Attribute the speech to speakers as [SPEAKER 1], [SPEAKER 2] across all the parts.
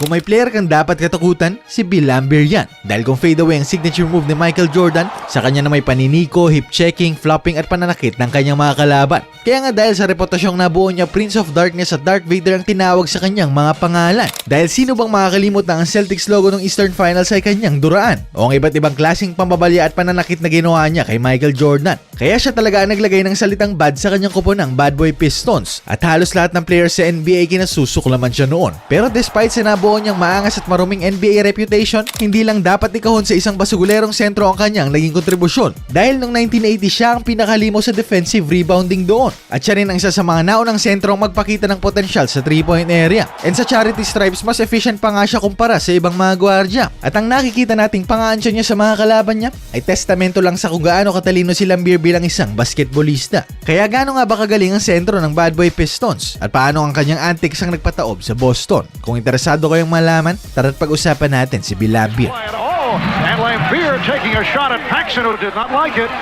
[SPEAKER 1] Kung may player kang dapat katakutan, si Bill Lambert yan. Dahil kung fade away ang signature move ni Michael Jordan, sa kanya na may paniniko, hip checking, flopping at pananakit ng kanyang mga kalaban. Kaya nga dahil sa reputasyong nabuo niya, Prince of Darkness at Darth Vader ang tinawag sa kanyang mga pangalan. Dahil sino bang makakalimot na ang Celtics logo ng Eastern Finals ay kanyang duraan? O ang iba't ibang klaseng pambabalya at pananakit na ginawa niya kay Michael Jordan. Kaya siya talaga ang naglagay ng salitang bad sa kanyang kuponang Bad Boy Pistons. At halos lahat ng players sa NBA kinasusuklaman siya noon. Pero despite sa nabuo niyang maangas at maruming NBA reputation, hindi lang dapat ikahon sa isang basugulerong sentro ang kanyang naging kontribusyon. Dahil noong 1980 siya ang pinakalimo sa defensive rebounding doon. At siya rin ang isa sa mga naunang sentro ang magpakita ng potensyal sa 3-point area. And sa charity stripes, mas efficient pa nga siya kumpara sa ibang mga gwardya. At ang nakikita nating pangansya niya sa mga kalaban niya ay testamento lang sa kung gaano katalino si Lambier bilang isang basketballista. Kaya gaano nga ba kagaling ang sentro ng Bad Boy Pistons? At paano ang kanyang antics ang nagpataob sa Boston? Kung interesado kayong malaman, tara't pag-usapan natin si.
[SPEAKER 2] Oh, and Lambeer taking a shot at Paxson who did not like it.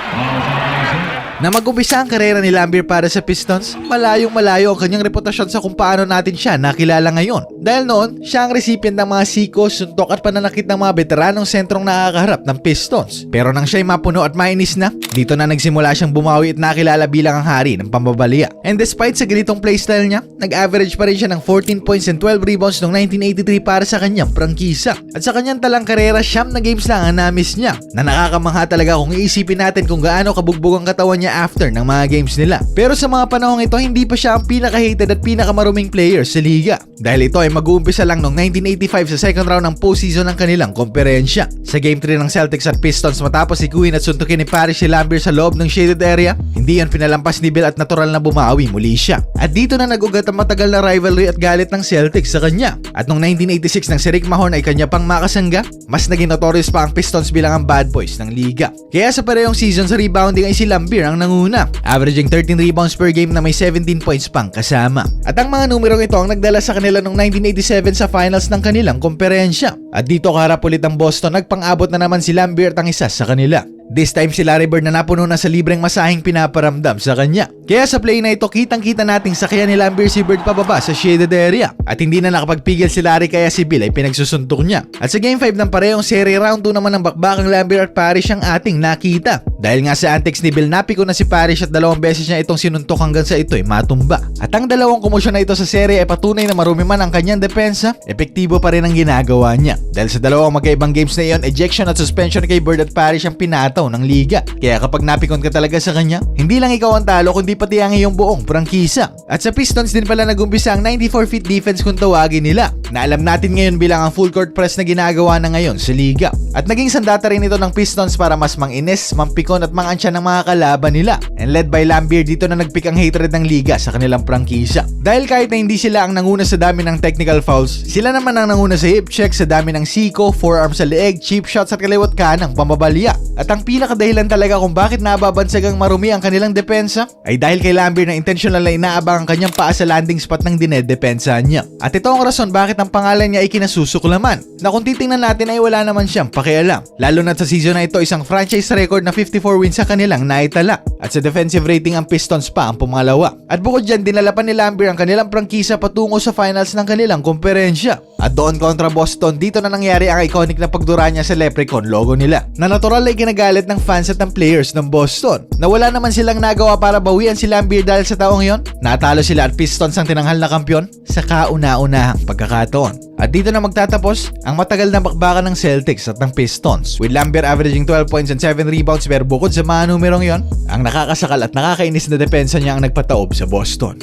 [SPEAKER 1] Na mag-umpisa ang karera ni Lambier para sa Pistons, malayong malayo ang kanyang reputasyon sa kung paano natin siya nakilala ngayon. Dahil noon, siya ang recipient ng mga siko, suntok at pananakit ng mga veteranong sentrong nakakaharap ng Pistons. Pero nang siya'y mapuno at mainis na, dito na nagsimula siyang bumawi at nakilala bilang ang hari ng pambabalya. And despite sa ganitong playstyle niya, nag-average pa rin siya ng 14 points and 12 rebounds noong 1983 para sa kanyang prangkisa. At sa kanyang talang karera, siyam na games lang ang na-miss niya. Na nakakamangha talaga kung iisipin natin kung gaano kabugbog ang katawan niya after ng mga games nila. Pero sa mga panahong ito, hindi pa siya ang pinaka-hated at pinakamaruming player sa liga. Dahil ito ay mag-uumpisa lang noong 1985 sa second round ng postseason ng kanilang komperensya. Sa Game 3 ng Celtics at Pistons matapos si Quinn at suntukin ni Paris si Lambert sa loob ng shaded area, hindi yan pinalampas ni Bill at natural na bumawi muli siya. At dito na nagugat ang matagal na rivalry at galit ng Celtics sa kanya. At noong 1986 nang si Rick Mahorn ay kanya pang makasangga, mas naging notorious pa ang Pistons bilang ang bad boys ng liga. Kaya sa parehong season sa rebounding ay si Lambert ang nanguna, averaging 13 rebounds per game na may 17 points pang kasama. At ang mga numerong ito ang nagdala sa kanila noong 1987 sa finals ng kanilang komperensya. At dito kaharap ulit ang Boston, nagpang-abot na naman si Lambert ang isa sa kanila. This time si Larry Bird na napuno na sa libreng masahing pinaparamdam sa kanya. Kaya sa play na ito, kitang-kita nating sakyan ni Lambert si Bird pababa sa shaded area. At hindi na nakapagpigil si Larry kaya si Bill ay pinagsusuntok niya. At sa game 5 ng parehong serie round 2 naman ng bakbakang Lambert at Parrish ang ating nakita. Dahil nga sa antics ni Bill, napiko na si Parrish at dalawang beses niya itong sinuntok hanggang sa ito'y matumba. At ang dalawang komosyon na ito sa serye ay patunay na marumi man ang kanyang depensa, epektibo pa rin ang ginagawa niya. Dahil sa dalawang magkaibang games na iyon, ejection at suspension kay Bird at Parrish ang pinataw ng liga. Kaya kapag napikon ka talaga sa kanya, hindi lang ikaw ang talo kundi pati ang iyong buong prangkisa. At sa Pistons din pala nagumpisa ang 94 feet defense kung tawagin nila, na alam natin ngayon bilang ang full court press na ginagawa na ngayon sa liga. At naging sandata rin ito ng Pistons para mas manginis, mampikon at mangansya ng mga kalaban nila. And led by Lambier dito na nagpick ang hatred ng liga sa kanilang prangkisa. Dahil kahit na hindi sila ang nanguna sa dami ng technical fouls, sila naman ang nanguna sa hip check sa dami ng siko, forearm sa leeg, cheap shots at kaliwat kanang pambabalya. At ang pinakadahilan talaga kung bakit nababansagang marumi ang kanilang depensa ay dahil kay Lambert na intentional na inaabang ang kanyang paa sa landing spot ng dinedepensahan niya. At ito ang rason bakit ang pangalan niya ay kinasusuklaman. Na kung titingnan natin ay wala naman siyang pakialam. Lalo na sa season na ito isang franchise record na 54 wins sa kanilang naitala. At sa defensive rating ang Pistons pa ang pumangalawa. At bukod dyan, dinala pa ni Lambert ang kanilang prangkisa patungo sa finals ng kanilang komperensya. At doon kontra Boston, dito na nangyari ang iconic na pagdura niya sa Leprechaun logo nila. Na natural ay ginagalit ng fans at ng players ng Boston. Na wala naman silang nagawa para bawian si Lambert dahil sa taong yon. Natalo sila at Pistons ang tinanghal na kampyon sa kauna-unahang pagkakataon. At dito na magtatapos ang matagal na bakbakan ng Celtics at ng Pistons. With Lambert averaging 12 points and 7 rebounds pero bukod sa mga numerong yon, ang nakakasakal at nakakainis na depensa niya ang nagpataob sa Boston.